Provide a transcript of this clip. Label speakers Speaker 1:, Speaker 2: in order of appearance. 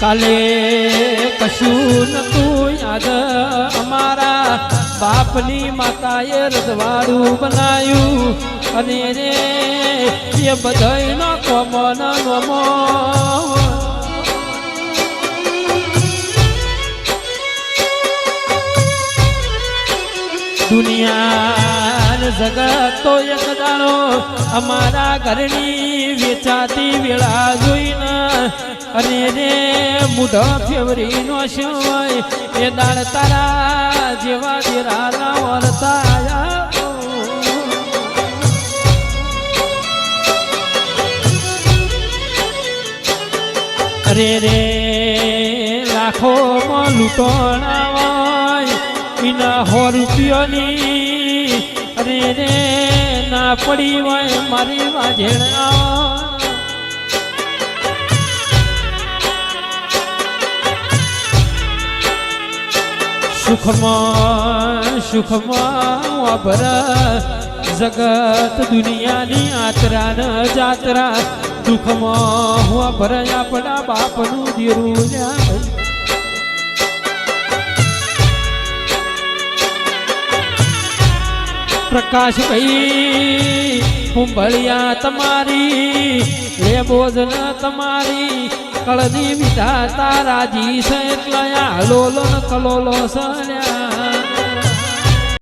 Speaker 1: કાલે કશું નતું યાદ અમારા બાપની માતાએ રજવાડું બનાયું અને રે એ બધાયનો કોમન નમો દુનિયા જગત તો એક દાડો અમારા ઘરની વેચાતી વેળા જોઈને અને રે મુઢ ફેવરી નો સમય એ દાળ તારા જેવા દેરા વરતા અરે રે, લાખોમાં લૂંટણા હોય એના હો રૂપિયોની અરે રે, ના પડી હોય મારી વાજેણા સુખમાં સુખમાં વાભર જગત દુનિયાની આતરા ન જાતરા. દુઃખમાં વાભર આપણા બાપનું દીરું પ્રકાશ ભાઈ કુંભળિયા તમારી, લે બોજન તમારી. કળની વિધાતા તારા જી એટલે આ કલોલો સણ્યા